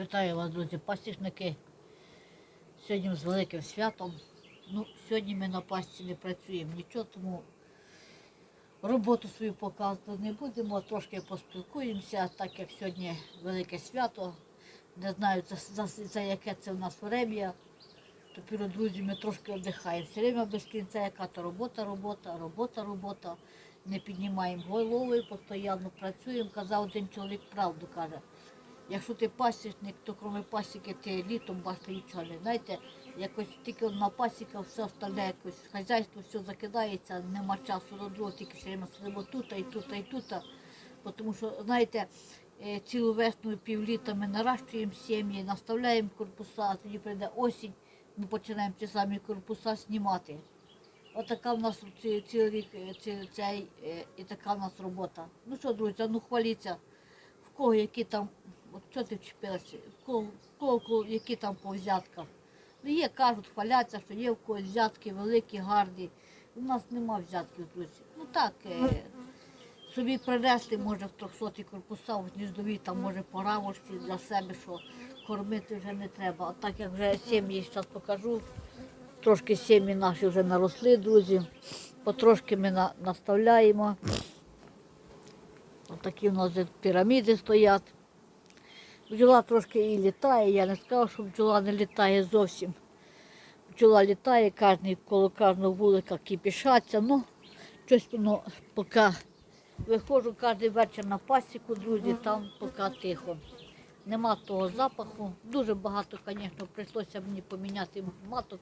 Вітаю вас, друзі, пасічники. Сьогодні з великим святом. Ну, сьогодні ми на пасті не працюємо нічого, тому роботу свою показувати не будемо, трошки поспілкуємося, так як сьогодні велике свято. Не знаю, за, за, за яке це в нас врем'я. Тепер, друзі, ми трошки віддихаємо. Все время без кінця яка то робота, робота, робота, робота. Не піднімаємо голови, постійно працюємо. Казав один чоловік правду каже. Якщо ти пасічник, то крім пасіки ти літом бачиш нічого не. Знаєте, якось тільки одна пасіка, все остальне якось хазяйство все закидається, нема часу до другого, тільки все время сидимо тут, і тут, і тут. Тому що, знаєте, е, цілу весну і півліта ми наращуємо сім'ї, наставляємо корпуса, а тоді прийде осінь, ми починаємо ті самі корпуса знімати. Отака в нас ці- цілий рік е, цей, е, і така в нас робота. Ну що, друзі, ну хваліться, в кого які там, от що ти вчепилася, кого які там по взятках. Ну є, кажуть, хваляться, що є в когось взятки великі, гарні. У нас нема взятків, друзі. Ну так, е, собі принесли, може, в 300 корпуса, в гніздові, там, може, по рамочці для себе, що кормити вже не треба. А так як вже сім'ї зараз покажу, трошки сім'ї наші вже наросли, друзі. Потрошки ми на- наставляємо. Отакі в нас піраміди стоять. Бджола трошки і літає, я не сказав, що бджола не літає зовсім. Бджола літає, кожний, коло кожного вулика кипішаться. Ну, щось воно поки виходжу кожен вечір на пасіку, друзі, там поки тихо. Нема того запаху. Дуже багато, звісно, прийшлося мені поміняти маток.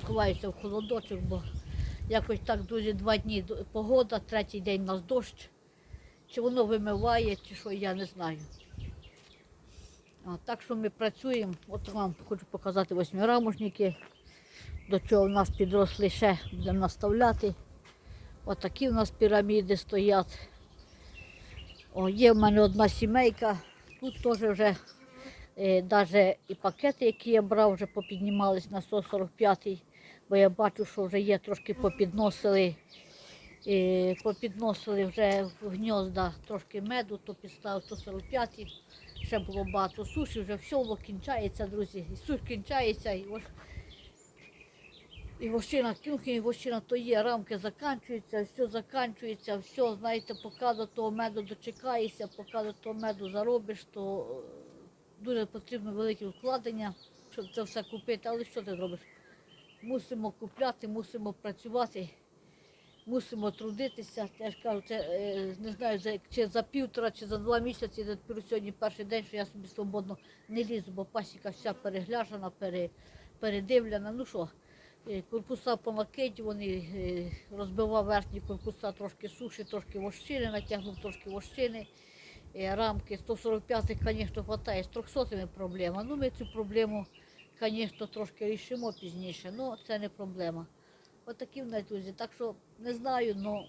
Сховаюся в холодочок, бо якось так, друзі, два дні погода, третій день у нас дощ. Чи воно вимиває, чи що, я не знаю. А, так що ми працюємо. От вам хочу показати восьмирамошники. До чого в нас підросли ще, будемо наставляти. Отакі в нас піраміди стоять. О, є в мене одна сімейка. Тут теж вже е, навіть і пакети, які я брав, вже попіднімались на 145-й, бо я бачу, що вже є трошки попідносили. Е, попідносили вже в гнізда трошки меду, то підстав 145 ще було багато суші, вже все кінчається, друзі. І суш кінчається, і ось і вощина кюхи, і вощина то є, рамки закінчуються, все закінчується, все, знаєте, поки до того меду дочекаєшся, поки до того меду заробиш, то е, дуже потрібно велике вкладення, щоб це все купити. Але що ти зробиш? Мусимо купляти, мусимо працювати мусимо трудитися. Я ж кажу, це е, не знаю, чи за півтора, чи за два місяці, тепер сьогодні перший день, що я собі свободно не лізу, бо пасіка вся перегляжена, пере, передивлена. Ну що, е, корпуса понакидь, вони е, розбивав верхні корпуса трошки суші, трошки вощини, натягнув трошки вощини. Рамки 145-х, звісно, вистачає, з 300 проблема. Ну, ми цю проблему, звісно, трошки рішимо пізніше, але це не проблема. Отакі в нас друзі. Так що не знаю, але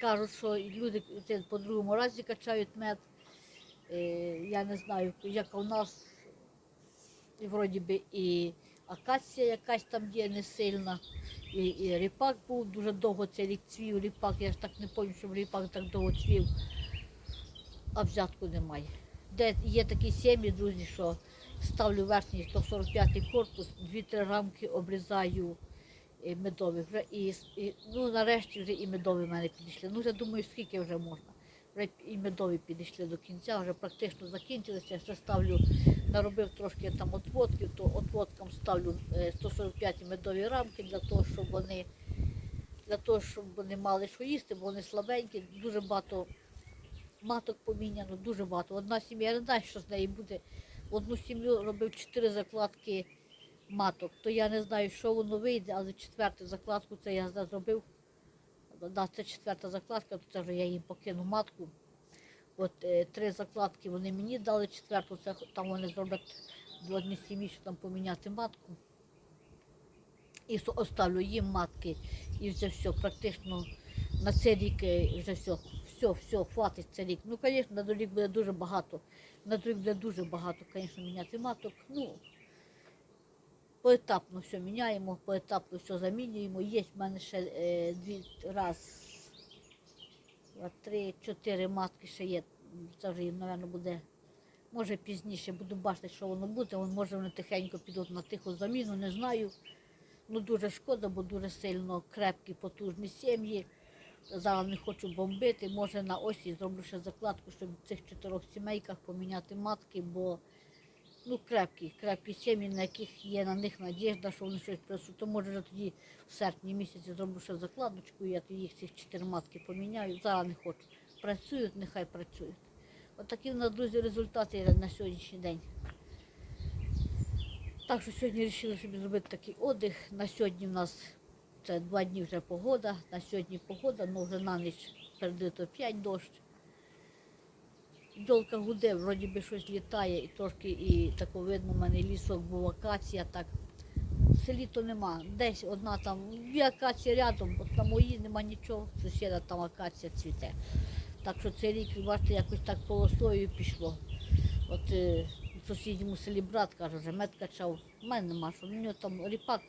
кажуть, що люди по другому разі качають мед. Е, я не знаю, як у нас і вроді би і акація якась там є не сильна, і, і ріпак був дуже довго цей рік цвів, ріпак, я ж так не пам'ятаю, щоб ріпак так довго цвів, а взятку немає. Де є такі сім'ї, друзі, що ставлю верхній 145 корпус, дві-три рамки обрізаю і медові. Вже і, і, ну, нарешті вже і медові в мене підійшли. Ну, вже думаю, скільки вже можна. Вже і медові підійшли до кінця, вже практично закінчилися. Ще ставлю, наробив трошки там отводків, то отводкам ставлю е, 145 медові рамки для того, щоб вони для того, щоб вони мали що їсти, бо вони слабенькі, дуже багато маток поміняно, дуже багато. Одна сім'я, я не знаю, що з неї буде. Одну сім'ю робив чотири закладки маток, то я не знаю, що воно вийде, але четверту закладку це я зробив. Да, це четверта закладка, то це вже я їм покину матку. От е, три закладки вони мені дали, четверту, це там вони зроблять в одній сім'ї, що там поміняти матку. І оставлю їм матки, і вже все, практично на цей рік е, вже все, все, все, хватить цей рік. Ну, звісно, на другий рік буде дуже багато. На другий рік буде дуже багато, звісно, міняти маток. Ну, поетапно все міняємо, поетапно все замінюємо. Є в мене ще е, дві, раз, два, три, чотири матки ще є. Це вже їм, мабуть, буде Може пізніше буду бачити, що воно буде. Може вони тихенько підуть на тиху заміну, не знаю. Ну дуже шкода, бо дуже сильно крепкі, потужні сім'ї. Зараз не хочу бомбити. Може на осі зроблю ще закладку, щоб в цих чотирьох сімейках поміняти матки, бо ну, крепкі, крепкі сім'ї, на яких є на них надіжда, що вони щось принесуть. То може вже тоді в серпні місяці зроблю ще закладочку, я тоді їх цих чотири матки поміняю. Зараз не хочу. Працюють, нехай працюють. От в нас, друзі, результати на сьогоднішній день. Так що сьогодні вирішили собі зробити такий отдих. На сьогодні в нас це два дні вже погода. На сьогодні погода, але вже на ніч передито 5 дощ. Бджолка гуде, вроді би щось літає, і трошки і тако видно, в мене лісок був акація, так. В селі то нема. Десь одна там, є акація рядом, от на моїй нема нічого, сусіда там акація цвіте. Так що цей рік, бачите, якось так полосою пішло. От е, в сусідньому селі брат каже, вже мед качав. У мене нема, що у нього там ріпак,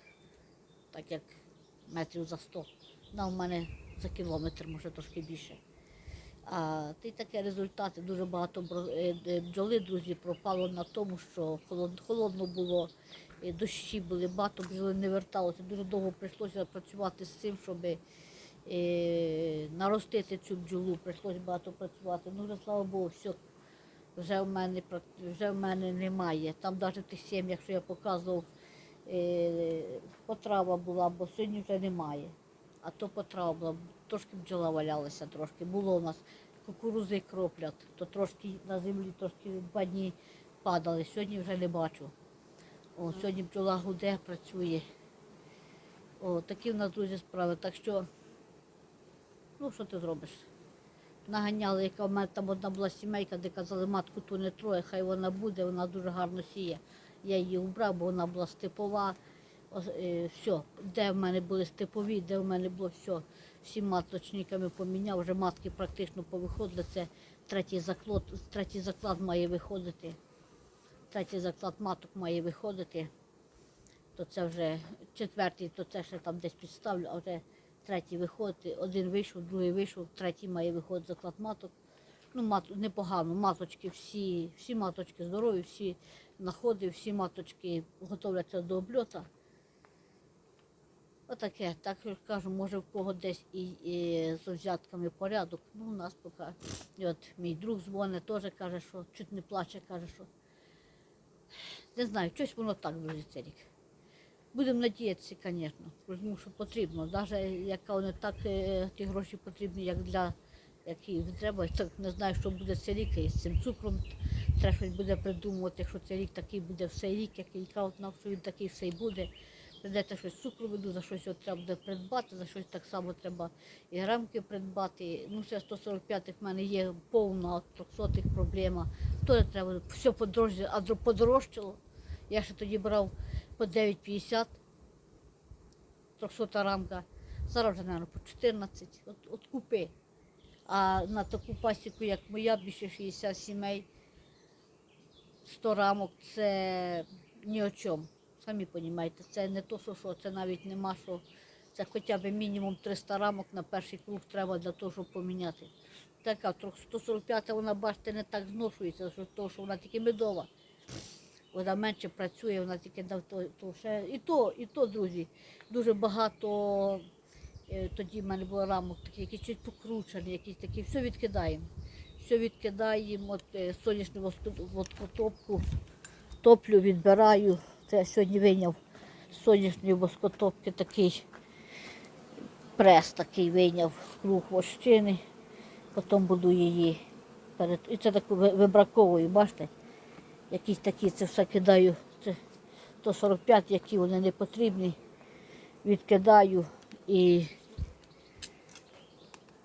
так як метрів за 100. На у мене за кілометр, може трошки більше. А ти таке результати. Дуже багато е, е, бджоли, друзі, пропало на тому, що холодно було, дощі були, багато бджоли не верталося. Дуже довго прийшлося працювати з цим, щоб е, наростити цю бджолу. Прийшлося багато працювати. Ну, вже слава Богу, все. Вже в мене вже в мене немає. Там навіть в тих сім'ях, що я показував, потрава була, бо сьогодні вже немає. А то потрава була, трошки бджола валялася трошки. Було у нас кукурузи кроплять, то трошки на землі трошки два дні падали. Сьогодні вже не бачу. О, сьогодні бджола гуде, працює. О, такі в нас друзі справи. Так що, ну що ти зробиш? Наганяли, яка в мене там одна була сімейка, де казали, матку ту не троє, хай вона буде, вона дуже гарно сіє. Я її убрав, бо вона була степова. Е, Все, де в мене були степові, де в мене було все, всі маточниками поміняв, вже матки практично повиходили. Це третій заклад, третій заклад має виходити. Третій заклад маток має виходити. То це вже четвертий, то це ще там десь підставлю, а вже третій виходить. Один вийшов, другий вийшов, третій має виходити заклад маток. Ну, мат, непогано, маточки всі, всі маточки здорові, всі находи, всі маточки готовляться до обльота. Отаке, так що кажу, може в кого десь і, і з взятками порядок. Ну, у нас поки. І от мій друг дзвонить, теж каже, що чуть не плаче, каже, що не знаю, щось воно так дуже цей рік. Будемо надіятися, звісно, тому що потрібно. Навіть яка вони так е, ті гроші потрібні, як для яких треба, так не знаю, що буде цей рік, і з цим цукром треба буде придумувати, що цей рік такий буде все рік, який кажуть нам, що він такий все й буде. Придеться щось цукру веду, за щось от треба буде придбати, за щось так само треба і грамки придбати. Ну, ще 145-х в мене є повна 300-х проблема. То треба все подорожчало, а подорожчало. Я ще тоді брав по 9,50 300 рамка. Зараз вже, мабуть, по 14. От, от купи. А на таку пасіку, як моя, більше 60 сімей, 100 рамок це ні о чому. Самі розумієте, це не то, що, це навіть нема що. Це хоча б мінімум 300 рамок на перший круг треба для того, щоб поміняти. Така 145 вона, бачите, не так зношується, що, того, що вона тільки медова. Вона менше працює, вона тільки то, то ще. І то, і то, друзі, дуже багато е, тоді в мене було рамок такі, які чуть покручені, якісь такі, все відкидаємо. Все відкидаємо, от е, сонячну воско- воскотопку, топлю, відбираю. Це я сьогодні вийняв з сонячної воскотопки такий прес такий вийняв круг вощини. Потім буду її перед. І це таку вибраковую, бачите? Якісь такі, це все кидаю. Це 145, які вони не потрібні. Відкидаю і.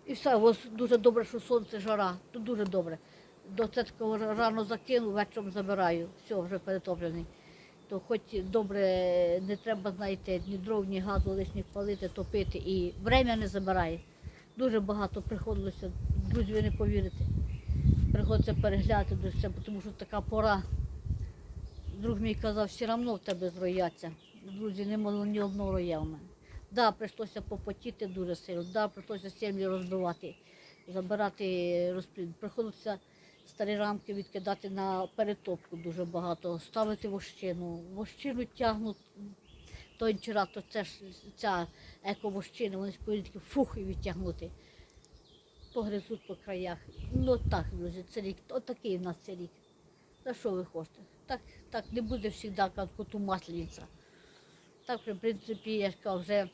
І все, ось дуже добре, що сонце жара, то дуже добре. До це рано закину, вечором забираю. Все, вже перетоплений. То хоч добре, не треба, знаєте, ні дров, ні газу лишніх палити, топити. І время не забирає. Дуже багато приходилося, друзі, ви не повірите. Приходиться переглядати до це, тому що така пора. Друг мій казав, все одно в тебе зрояться. Друзі, не було ні одного роя в мене. Да, прийшлося попотіти дуже сильно, да, прийшлося землі розбивати, забирати розплід. Приходиться старі рамки відкидати на перетопку дуже багато, ставити вощину. Вощину тягнуть тончера, то це ж ця ековощина, вони ж такі фух і відтягнути. Погризуть по краях. Ну так, друзі, це рік. Отакий у нас цей рік. Та що ви хочете? Так, так не буде завжди, коту маслениця. Так, в принципі, я ж кажу, вже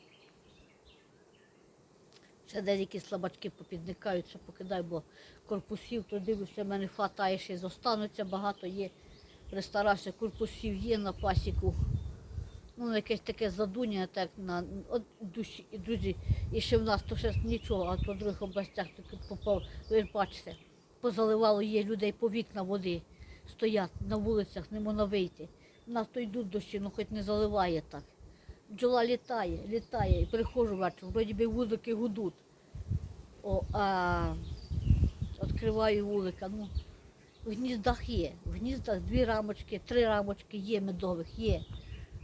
ще деякі слабачки попідникають, що покидаю, бо корпусів, то дивлюся, в мене хватає ще зостануться, багато є. Перестарався, корпусів є на пасіку. Ну, якесь таке задуння, так на от душі, друзі, і ще в нас то ще нічого, а по других областях таки попав, ви бачите, позаливало є людей по вікна води, стоять на вулицях, не можна вийти. У нас то йдуть дощі, ну хоч не заливає так. Бджола літає, літає, і приходжу бачу, вроді би вулики гудуть. О, а відкриваю вулика, ну, в гніздах є, в гніздах дві рамочки, три рамочки є медових, є.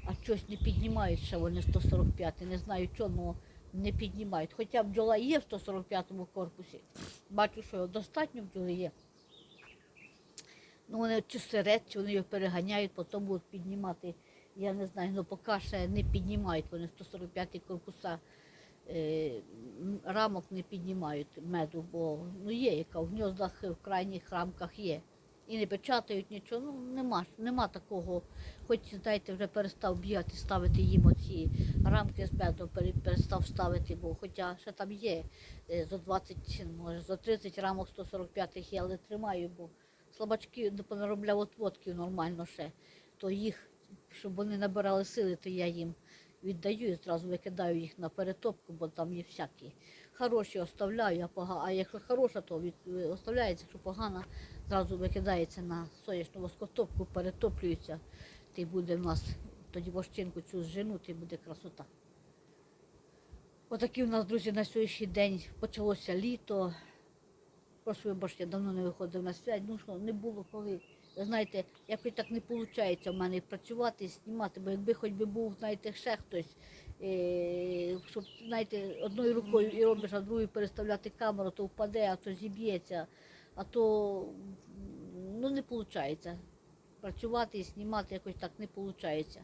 А щось не піднімають ще вони 145, не знаю чого, але не піднімають. Хоча бджола є в 145-му корпусі. Бачу, що достатньо бджоли є. Ну, вони чи чи вони його переганяють, потім будуть піднімати. Я не знаю, ну поки ще не піднімають вони 145 корпуса. Е, рамок не піднімають меду, бо ну є, яка в гніздах, в крайніх рамках є. І не печатають нічого, ну нема, нема такого. Хоч, знаєте, вже перестав бігати, ставити їм оці рамки з медом, перестав ставити, бо хоча ще там є е, за 20, може за 30 рамок 145 є, але тримаю, бо слабачки не понаробляв отводків нормально ще, то їх, щоб вони набирали сили, то я їм віддаю і зразу викидаю їх на перетопку, бо там є всякі. Хороші оставляю, а, пога... а якщо хороша, то від... оставляється, якщо погана, зразу викидається на соняшну воскотопку, перетоплюється, ти буде в нас тоді вощинку цю зженути, і буде красота. Отакі у нас, друзі, на сьогоднішній день почалося літо. Прошу вибачте, я давно не виходив на свят, ну що, не було коли. Знаєте, якось так не виходить в мене працювати, знімати, бо якби хоч би був, знаєте, ще хтось, е, щоб, знаєте, одною рукою і робиш, а другою переставляти камеру, то впаде, а то зіб'ється, а то ну, не виходить. Працювати і знімати якось так не виходить.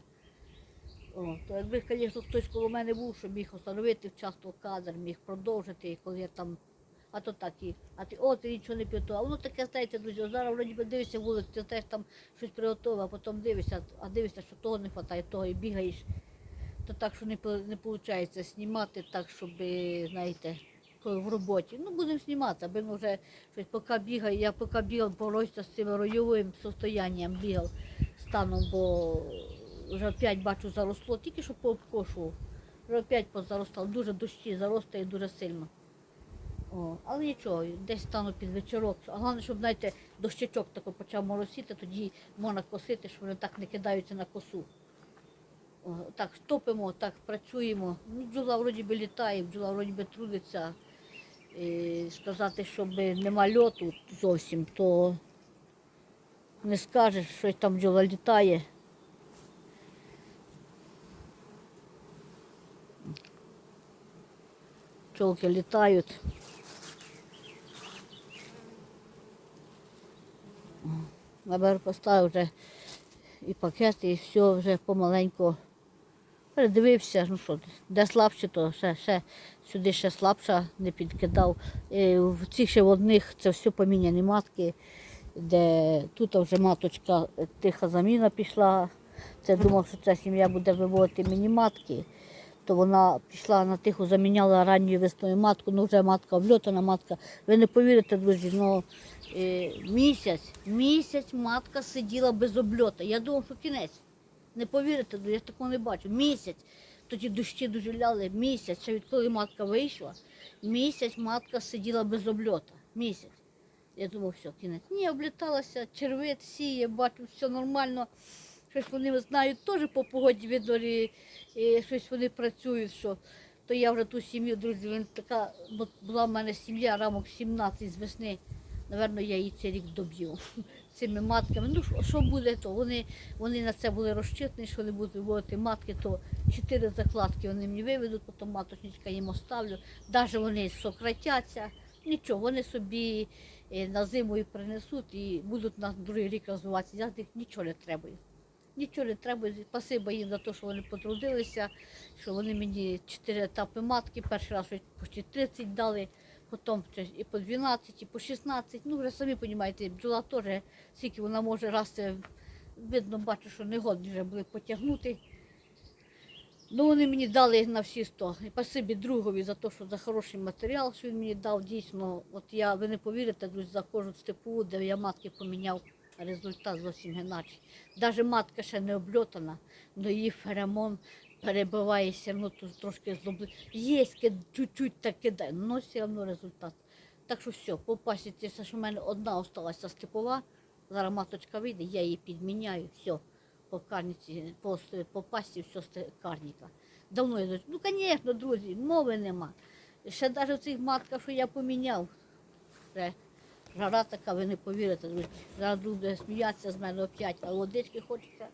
О, то якби, звісно, хтось коло мене був, що міг встановити вчасно кадр, міг продовжити, коли я там. А то так і, а ти о, ти нічого не п'яту. А воно таке, знаєте, друзі, зараз вроді би дивишся вулицю, ти теж там щось приготував, а потім дивишся, а дивишся, що того не вистачає, того і бігаєш. То так, що не, не виходить знімати так, щоб, знаєте, в роботі. Ну, будемо знімати, аби ми вже щось поки бігаю. Я поки бігав, боровся з цим ройовим состоянням бігав станом, бо вже опять бачу заросло, тільки що пообкошував. Вже опять позаростало, дуже дощі заростає дуже сильно. О, але нічого, десь стану під вечорок. А головне, щоб знаєте, дощечок тако почав моросити, тоді можна косити, щоб вони так не кидаються на косу. О, так топимо, так працюємо. Ну, бджола вроді би літає, бджола вроді би трудиться. І сказати, щоб нема льоту зовсім, то не скажеш, що там бджола літає. Пчолки літають. Набер поставив вже і пакети, і все вже помаленьку передивився, ну що, де слабше, то ще, ще сюди ще слабша не підкидав. І в цих ще в одних це все поміняні матки, де тут вже маточка е, тиха заміна пішла. Це думав, що ця сім'я буде виводити мені матки. То вона пішла на тихо, заміняла ранньою весною матку, ну вже матка обльотана матка. Ви не повірите, друзі, ну е, місяць, місяць матка сиділа без обльота. Я думав, що кінець. Не повірите, я такого не бачу. Місяць. Тоді дощі дуже ляли. Місяць, ще відколи матка вийшла, місяць матка сиділа без обльота. Місяць. Я думав, все, кінець. Ні, обліталася, червит, сіє, бачу, все нормально. Щось вони знають теж по погоді відорі, і щось вони працюють. що. То я вже ту сім'ю, друзі, він така, була в мене сім'я, рамок 17 з весни. Наверно, я її цей рік доб'ю цими матками. Ну, що- буде, то вони, вони на це були розчитані, що вони будуть виводити матки, то чотири закладки вони мені виведуть, потім маточничка їм оставлю. Навіть вони сократяться. Нічого, вони собі е, на зиму і принесуть і будуть на другий рік розвиватися. Я від них нічого не требую. Нічого не треба. Спасибо їм за те, що вони потрудилися, що вони мені чотири етапи матки, перший раз почти 30 дали, потім і по 12, і по 16. Ну, вже самі розумієте, бджола теж, скільки вона може раз видно, бачу, що не годні вже були потягнути. Ну, вони мені дали на всі 100. І спасибі другові за те, що за хороший матеріал, що він мені дав. Дійсно, от я, ви не повірите, друзі, заходжу в степу, де я матки поміняв, результат зовсім іначе. Навіть матка ще не обльотана, але її феромон перебиває все одно тут трошки злобли. Є чуть-чуть так кидає, але все одно результат. Так що все, по пасіці, все, що в мене одна осталася степова, зараз маточка вийде, я її підміняю, все по карніці, по, по пасті все з карніка. Давно я ну, звісно, друзі, мови нема. Ще навіть цих матках, що я поміняв, жара така, ви не повірите. Зараз буде сміятися з мене опять, а водички хочеться.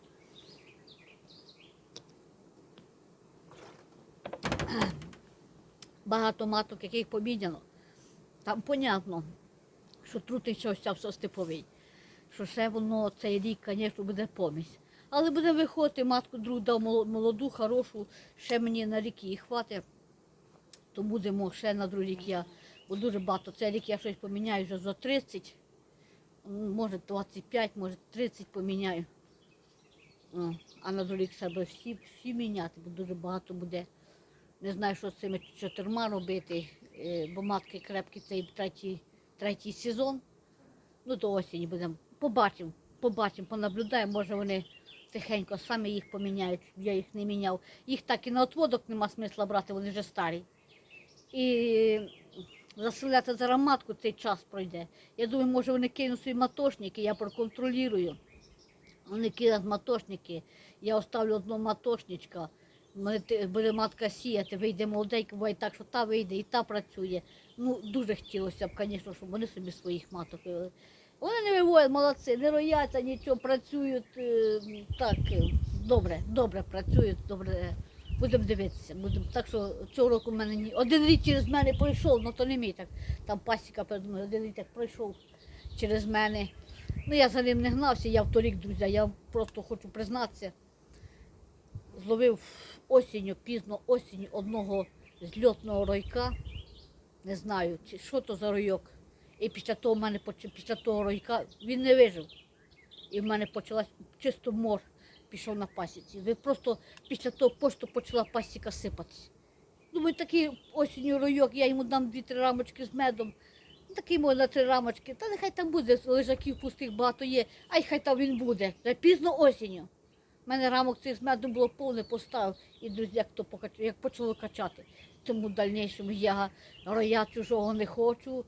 Багато маток, яких поміняно. Там понятно, що трутий щось все степовий що ще воно цей рік, звісно, буде помість. Але буде виходити, матку другу дав молоду, хорошу, ще мені на рік її хватить, то будемо ще на другий рік я, бо дуже багато. Цей рік я щось поміняю вже за 30, може 25, може 30 поміняю. А на другий рік себе всі, всі міняти, бо дуже багато буде. Не знаю, що з цими чотирма робити, е, бо матки крепкі цей третій, третій сезон. Ну, до осені будемо. Побачимо, побачимо, понаблюдаємо, може вони тихенько самі їх поміняють, я їх не міняв. Їх так і на отводок нема смисла брати, вони вже старі. І заселяти зараз матку цей час пройде. Я думаю, може вони кинуть свої матошники, я проконтролюю. Вони кинуть матошники, я оставлю одного матошничка. Те- Буде матка сіяти, вийде молоденька, буває так, що та вийде і та працює. Ну, дуже хотілося б, звісно, щоб вони собі своїх маток вивели. Вони не виводять, молодці, не рояться нічого, працюють е, так, е, добре, добре працюють, добре. Будемо дивитися. Будемо. Так що цього року в мене ні. Один рік через мене пройшов, ну то не мій так. Там пасіка перед мною, один рік так пройшов через мене. Ну я за ним не гнався, я в торік, друзі, я просто хочу признатися. Зловив осінню, пізно осінню одного зльотного ройка. Не знаю, що то за ройок. І після того мене після того ройка він не вижив. І в мене почалась чисто мор пішов на пасіці. Ви просто після того пошту почала пасіка сипатися. Думаю, такий осінню ройок, я йому дам дві-три рамочки з медом. Ну, Такий може на три рамочки. Та нехай там буде, лежаків пустих багато є, а й хай там він буде. Вже пізно осінню. У мене рамок цих з медом було повне поставив, і друзі, як то покач... як почало качати. Тому в дальнішому я роя чужого не хочу.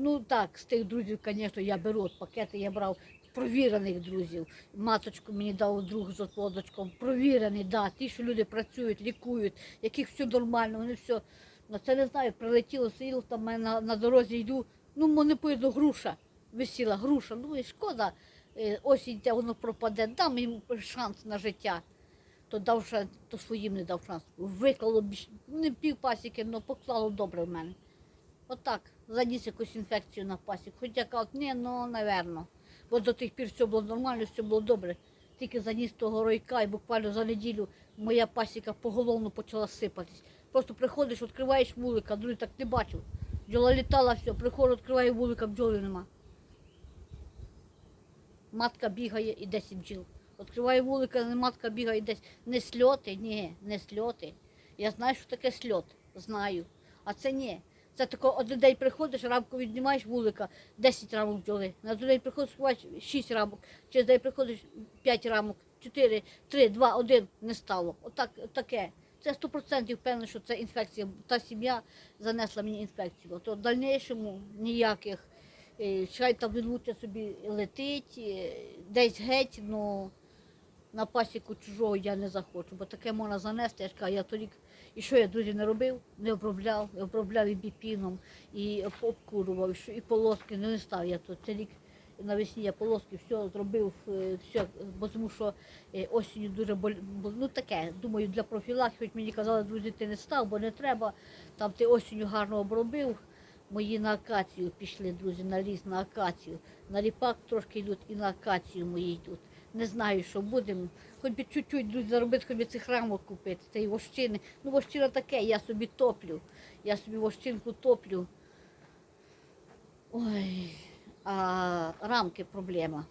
Ну так, з тих друзів, звісно, я беру от пакети, я брав провірених друзів. Маточку мені дав друг з отводочком. Провірений, да, ті, що люди працюють, лікують, яких все нормально, вони все. Ну це не знаю, прилетіло, сиділо там мене на, на дорозі йду. Ну, мене поїду груша. Висіла груша. Ну і шкода, е, осінь те воно пропаде, дам їм шанс на життя. То дав ще, то своїм не дав шанс. Виклало не пів пасіки, але поклало добре в мене. Отак, заніс якусь інфекцію на пасік. Хоча кажуть, ні, ну, напевно. Бо до тих пір все було нормально, все було добре. Тільки заніс того ройка і буквально за неділю моя пасіка поголовно почала сипатись. Просто приходиш, відкриваєш вулика, другий так не бачив. Бджола літала, все, приходжу, відкриваю вулика, бджоли нема. Матка бігає і 10 бджіл. Відкриваю вулика, матка бігає і десь. Не сльоти, ні, не сльоти. Я знаю, що таке сльот, знаю. А це ні. Це тако один день приходиш, рамку віднімаєш вулика, 10 рамок бджоли. На другий день приходиш, ховаєш 6 рамок. Через день приходиш 5 рамок, 4, 3, 2, 1 не стало. Отак, таке. Це 100% впевнено, що це інфекція. Та сім'я занесла мені інфекцію. То в дальнішому ніяких. Е, Чай там він собі летить, е, десь геть, ну на пасіку чужого я не захочу, бо таке можна занести. Я ж кажу, я торік, і що я друзі не робив, не обробляв, я обробляв і біпіном, і об- обкурував, і, полоски не став я тут. Рік навесні я полоски все зробив, е, все, бо тому що е, осінню дуже боль, бо- ну таке, думаю, для профілактики, хоч мені казали, друзі, ти не став, бо не треба. Там ти осінню гарно обробив. Мої на акацію пішли, друзі, на ліс, на акацію. На ріпак трошки йдуть і на акацію мої йдуть. Не знаю, що будемо. Хоч би чуть-чуть заробити, хоч би цих рамок купити, та й вощини. Ну, вощина таке, я собі топлю. Я собі вощинку топлю. Ой, а рамки проблема.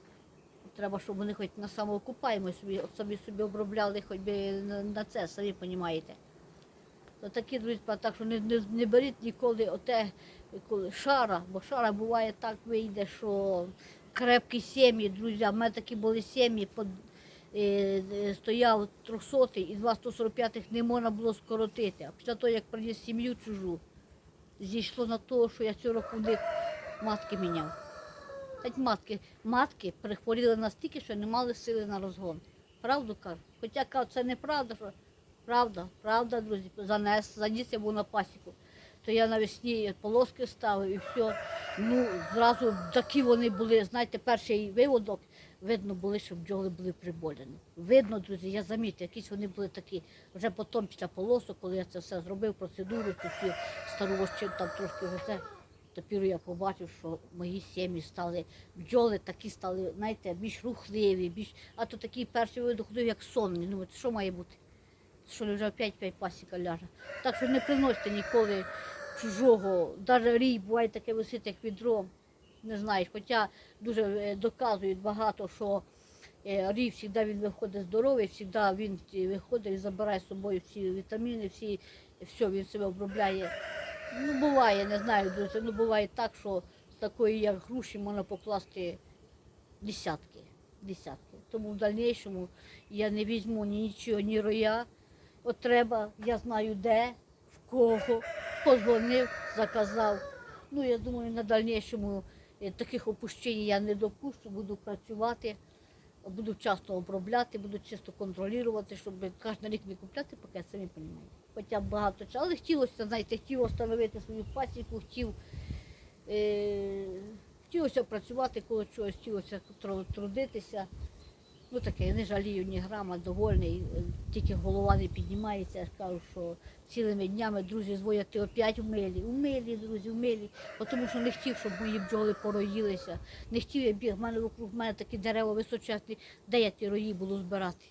Треба, щоб вони хоч на самоокупаємо собі, собі, собі обробляли хоч би на, це, самі розумієте. То такі, друзі, так що не, не, не беріть ніколи оте коли шара, бо шара буває так вийде, що крепкі сім'ї, друзі. У мене такі були сім'ї, стояв 300 і два 145 не можна було скоротити. А після того, як приніс сім'ю чужу, зійшло на те, що я цього року матки міняв. Матки, матки перехворіли настільки, що не мали сили на розгон. Правду кажу. Хоча кажу, це неправда, що правда, правда, друзі, занес, заніс я був на пасіку. То я навесні полоски ставив і все. Ну, зразу такі вони були, знаєте, перший виводок, видно були, що бджоли були приболені. Видно, друзі, я замітив, якісь вони були такі. Вже потім після полосок, коли я це все зробив, процедуру, цю стару вощину, там трошки це. Тепер я побачив, що мої сім'ї стали бджоли такі стали, знаєте, більш рухливі, більш. А то такий перший видох як сонний. Ну, що має бути? Що вже опять п'ять пасіка ляже. Так що не приносьте ніколи чужого, навіть рій буває таке висить, як відро. Не знаєш, хоча дуже е, доказують багато, що е, рій завжди він виходить здоровий, завжди він е, виходить і забирає з собою всі вітаміни, всі, все він себе обробляє. Ну, буває, не знаю, друзі, ну буває так, що з такої, як груші, можна покласти десятки. десятки. Тому в дальнішому я не візьму ні нічого, ні роя. От треба, я знаю де, в кого, позвонив, заказав. Ну, я думаю, на дальнішому таких опущень я не допущу, буду працювати, буду часто обробляти, буду чисто контролювати, щоб кожен рік не купляти пакет, самі розумієте. Хоча багато часу, але хотілося, знаєте, хотів встановити свою пасіку, хотів, е, хотілося працювати коло чогось, хотілося трудитися. Ну таке, не жалію ні грама, довольний, е, тільки голова не піднімається. Я кажу, що цілими днями друзі дзвонять, ти опять в милі, друзі, в милі. Тому що не хотів, щоб мої бджоли пороїлися. Не хотів я біг, в мене вокруг мене такі дерева височезні, де я ті рої буду збирати?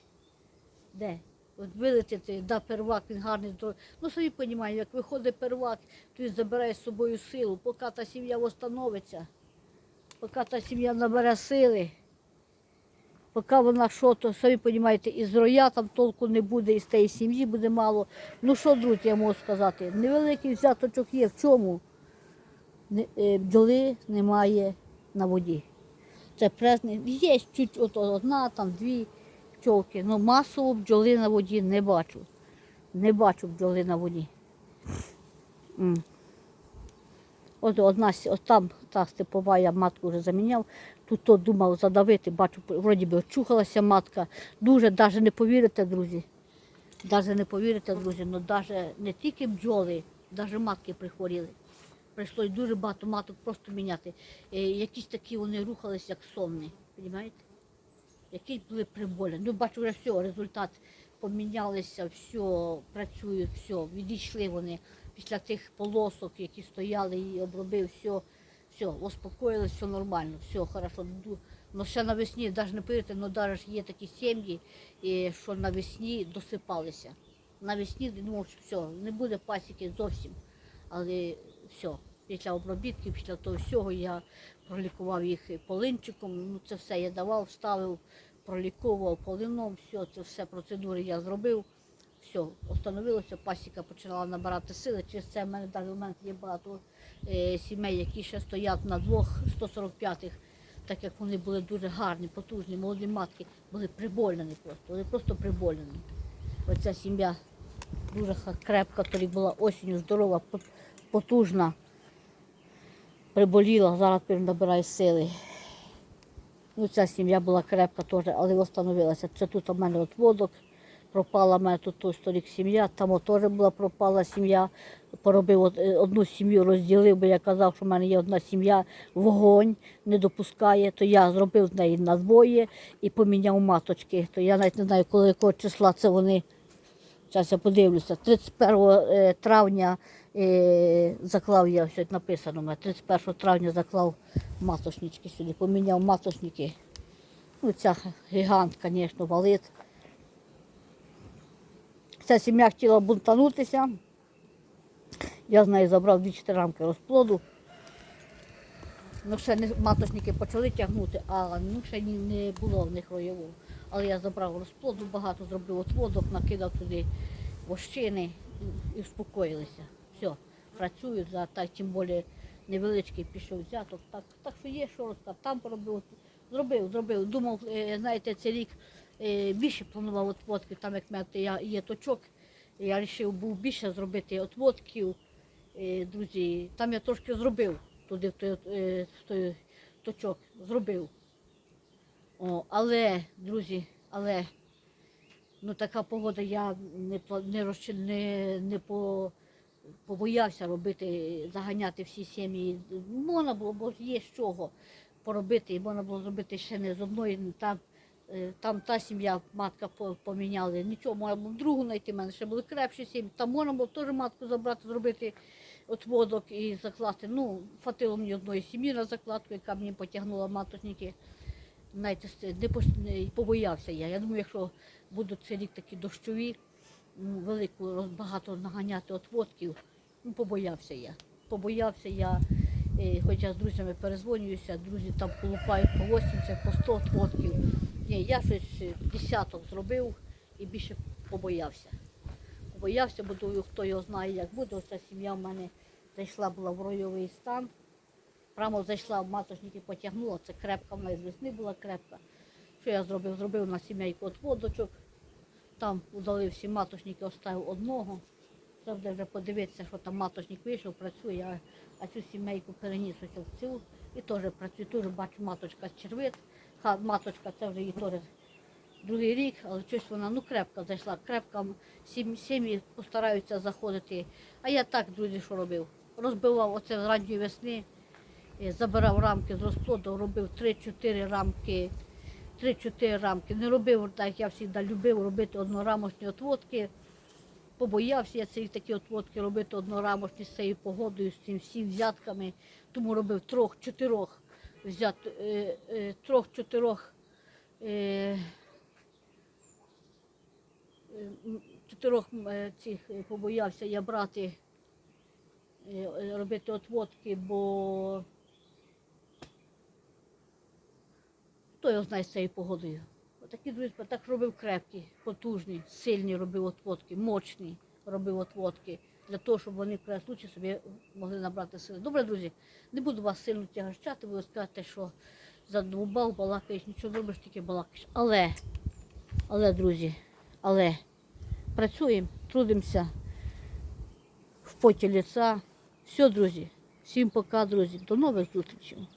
Де? От вилетіти, да, первак, він гарний здоровий. Ну, самі розумієте, як виходить первак, то він забирає з собою силу, поки та сім'я встановиться, поки та сім'я набере сили, поки вона що, то самі розумієте, із роя там толку не буде, із тієї сім'ї буде мало. Ну що, друзі, я можу сказати, невеликий взяточок є. В чому? Е, Бджоли немає на воді. Це презне. Є чуть от одна, там дві пчолки, але масово бджоли на воді не бачу. Не бачу бджоли на воді. От одна, от там та степова, я матку вже заміняв. Тут то думав задавити, бачу, вроді би очухалася матка. Дуже, навіть не повірите, друзі. Навіть не повірите, друзі, ну навіть не тільки бджоли, навіть матки прихворіли. Прийшлось дуже багато маток просто міняти. Е, якісь такі вони рухалися, як сонні. Розумієте? Якісь були приболі. Ну, бачу, вже все, результат помінялися, все, працюють, все, відійшли вони після тих полосок, які стояли і обробив, все, все, успокоїлися, все нормально, все хорошо. Ну, ще навесні, навіть не повірте, ну навіть є такі сім'ї, що навесні досипалися. Навесні думав, що все, не буде пасіки зовсім. Але все, після обробітки, після того всього я пролікував їх полинчиком. Ну, це все я давав, ставив, проліковував полином, все, це все процедури я зробив. Все, встановилося, пасіка почала набирати сили. Через це в мене навіть в мене є багато сімей, які ще стоять на двох 145-х, так як вони були дуже гарні, потужні, молоді матки, були прибольнені просто, вони просто прибольнені. Оця сім'я дуже крепка, тоді була осінню, здорова, потужна. Приболіла, зараз набирає сили. Ну, ця сім'я була крепка теж, але встановилася. Це тут у мене от водок, пропала в мене тут той сторік сім'я, там теж була пропала сім'я. Поробив е, одну сім'ю, розділив, бо я казав, що в мене є одна сім'я, вогонь не допускає, то я зробив з неї на двоє і поміняв маточки. То я навіть не знаю, коли якого числа це вони. Зараз я подивлюся. 31 е, травня е, заклав я тут написано, у мене 31 травня заклав маточнички сюди, поміняв маточники. Ну, ця гігант, звісно, валить. Ця сім'я хотіла бунтанутися. Я з нею забрав 2-4 рамки розплоду. Ну, ще не, маточники почали тягнути, а ну, ще ні, не було в них роєвого. Але я забрав розплоду, багато зробив отводок, накидав туди вощини і, успокоїлися. Все, працюють, за, так, тим більше невеличкий пішов взяток. Так, так що є, що розказати. Там поробив, зробив, зробив. Думав, е, знаєте, цей рік більше планував отводки, там як мене я- є точок. Я вирішив був більше зробити отводків. Е, Друзі, там я трошки зробив туди в той, е, в той точок. Зробив. О, але, друзі, але ну, така погода, я не, не, не, не по, побоявся робити, заганяти всі сім'ї. Можна було, бо є з чого поробити, можна було зробити ще не з одної, не там, е, та сім'я, матка по- поміняли. Нічого, можна було другу знайти, в мене ще були крепші сім'ї. Там можна було теж матку забрати, зробити отводок і закласти. Ну, хватило мені одної сім'ї на закладку, яка мені потягнула маточники. Знаєте, не, побоявся я. Я думаю, якщо будуть цей рік такі дощові, велику багато наганяти отводків, ну, побоявся я. Побоявся я, е, хоча з друзями перезвонююся, друзі там колупають по 80, по 100 отводків. Ні, я щось е, десяток зробив і більше побоявся. Побоявся, бо думаю, хто його знає, як буде. Оця сім'я в мене зайшла була в ройовий стан. Прямо зайшла в маточники, потягнула, це крепка, вона з весни була крепка. Що я зробив? Зробив на сімейку от водочок, там удалив всі маточники, оставив одного. Треба вже подивитися, що там маточник вийшов, працює, а, цю сімейку переніс ось в цю і теж працює. Теж бачу, маточка червит. Маточка це вже її теж другий рік, але щось вона ну крепка зайшла. Крепка сім'ї постараються заходити. А я так, друзі, що робив? Розбивав оце з ранньої весни, е, забирав рамки з розплоду, робив 3-4 рамки. 3-4 рамки. Не робив так, я завжди любив робити однорамочні отводки. Побоявся я ці такі отводки робити однорамочні з цією погодою, з цим всім взятками. Тому робив трьох-чотирьох взят, е, е, трьох-чотирьох е, е, чотирьох е, цих е, побоявся я брати, е, робити отводки, бо хто його знає з цією погодою. Отакі друзі, так робив крепкі, потужні, сильні робив отводки, мощні робив отводки, для того, щоб вони при случаї собі могли набрати сили. Добре, друзі, не буду вас сильно тягощати, ви скажете, що задовбав, балакаєш, нічого зробиш, тільки балакаєш. Але, але, друзі, але працюємо, трудимося в поті ліса. Все, друзі, всім пока, друзі, до нових зустрічей.